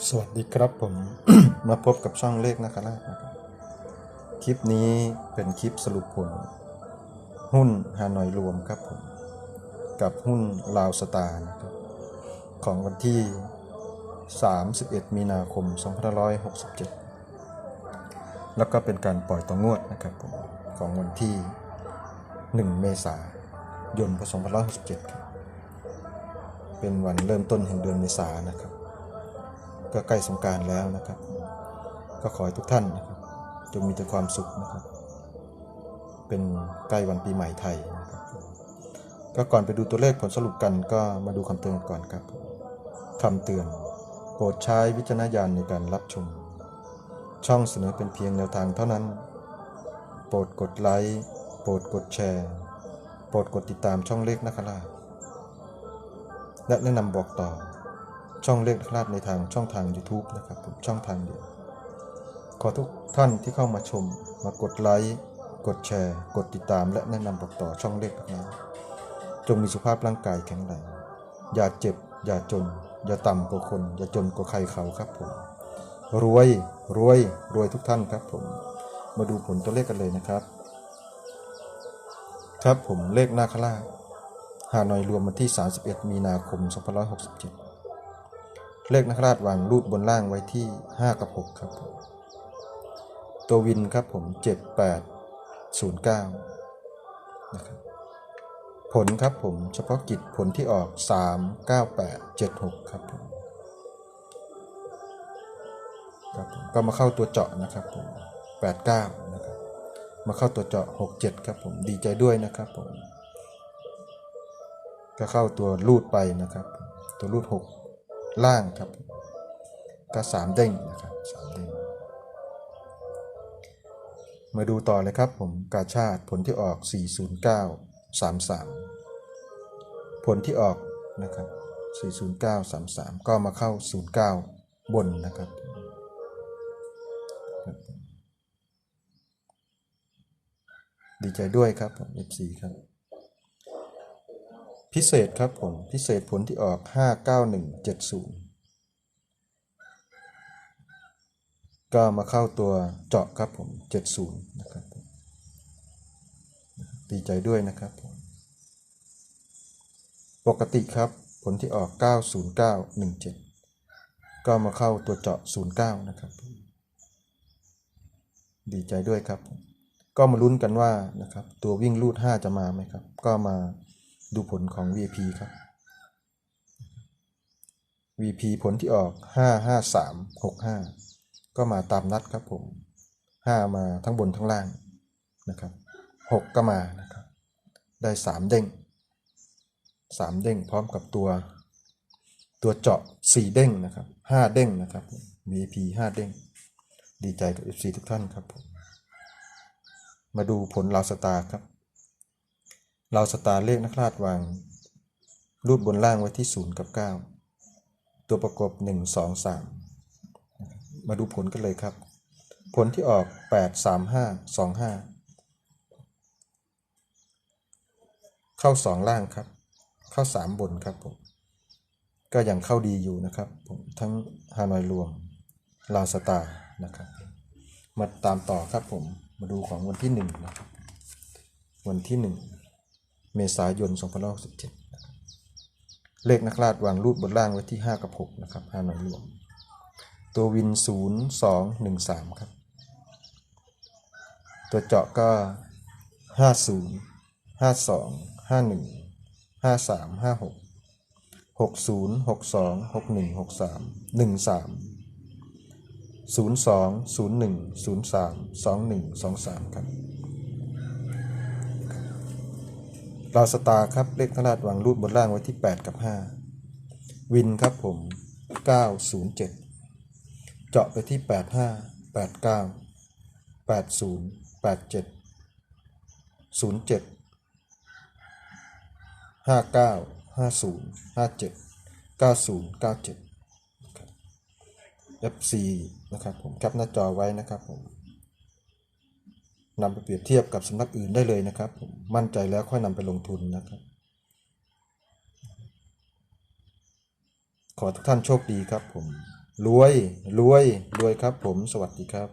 สวัสดีครับผมมาพบกับช่องเลขนะครับนะครับคลิปนี้เป็นคลิปสรุปผล หุ้นฮานอยรวมครับผม กับหุ้นลาวสตาร์นะครับของวันที่ 31 มีนาคม 2567 แล้วก็เป็นการปล่อยต่องวดนะครับผม ของวันที่ 1 เมษายนพศ2567ครับเป็นวันเริ่มต้นแห่งเดือนเมษานะครับ ก็ใกล้สงการแล้วนะครับ ก็ขอให้ทุกท่านนะครับจงมีแต่ความสุขนะครับ เป็นใกล้วันปีใหม่ไทยนะครับก็ก่อนไปดูตัวเลขผลสรุปกันก็มาดูคำเตือนก่อนครับคำเตือน โปรดใช้วิจารณญาณในการรับชม ช่องเสนอเป็นเพียงแนวทางเท่านั้น โปรดกดไลค์โปรดกดแชร์ โปรดกดติดตามช่องเลขนักล่าและแนะนำบอกต่อ ช่องเลขนักราชในทางช่องทาง YouTube นะครับผมช่องทางเดียวขอทุกท่านที่เข้ามาชม มากดไลค์กดแชร์ กดติดตาม และแนะนำบอกต่อช่องเลขนักราชจงมีสุขภาพร่างกายแข็งแรงอย่าเจ็บ อย่าจน อย่าต่ำกว่าคน อย่าจนกว่าใครเขาครับผมรวยรวยรวยทุกท่านครับผม มาดูผลตัวเลขกันเลยนะครับ ครับผมเลขหน้าคราชฮานอยรวมวันที่ 31 มีนาคม 2567 เลขนักราชวางรูปบนล่างไว้ที่ 5 กับ 6 ครับผมตัววินครับผม 7809 นะครับ ผลครับผมเฉพาะกิจผลที่ออก 39876 ครับผมครับผมก็มาเข้าตัวเจาะนะครับผม 89 นะครับ มาเข้าตัวเจาะ 67 ครับผม ดีใจด้วยนะครับผม ก็เข้าตัวรูดไปนะครับ ตัวรูด 6 ล่างครับ ก็สามเด้งนะครับสามเด้งมาดูต่อเลยครับผมกาชาติผลที่ออก 409 33 ผลที่ออกนะครับ 409 33 ก็มาเข้า 09 บนนะครับ ดีใจด้วยครับผม FC ครับ พิเศษครับผมพิเศษผลที่ออก 59170 ก็มาเข้าตัวเจาะครับผม 70 นะครับดีใจด้วยนะครับผมปกติครับผลที่ออก 90917 ก็มาเข้าตัวเจาะ 09 นะครับ ดีใจด้วยครับ ก็มาลุ้นกันว่านะครับตัววิ่งลูด 5 จะมาไหมครับ ก็มา ดูผลของ VP ครับ VP ผลที่ออก 55365 ก็มาตามนัดครับผม 5 มาทั้งบนทั้งล่างนะครับ 6 ก็มานะครับ ได้ 3 เด้ง 3 เด้งพร้อมกับตัว ตัวเจาะ 4 เด้งนะครับ 5 เด้งนะครับ VP 5 เด้ง ดีใจกับ FC ทุกท่านครับผม มาดูผลลาวสตาร์ครับ ลาสตาร์เลขนักราชวาง รูปบนล่างไว้ที่ 0 กับ 9 ตัวประกบ 1 2 3 มาดูผลกันเลยครับ ผลที่ออก 8 3 5 2 5 เข้า 2 ล่างครับ เข้า 3 บนครับผม ก็ยังเข้าดีอยู่นะครับผมทั้งฮานอยรวมลาวสตาร์นะครับ มาตามต่อครับผม มาดูของวันที่ 1 นะครับ วันที่ 1 เมษายน2567นะครับเลขนักราชวางรูปบนล่างไว้ที่ 5 กับ 6 นะครับฮานอยรวม ตัววิน 0 2 1 3 ครับ ตัวเจาะก็ 50 52 51 53 56 60 62 61 63 13 02 01 03 21 23 ครับ ลาวสตาครับเลขขนาดวางรูปบนล่างไว้ที่ 8 กับ 5 วินครับผม 907 เจาะไปที่ 85 89 80 87 07 59 50 57 90 97 FC นะครับผมแคปหน้าจอไว้นะครับผม นำไปเปรียบเทียบกับสำนักอื่นได้เลยนะครับมมั่นใจแล้วค่อยนำไปลงทุนนะครับ ขอทุกท่านโชคดีครับผม รวย รวย รวยครับผม สวัสดีครับ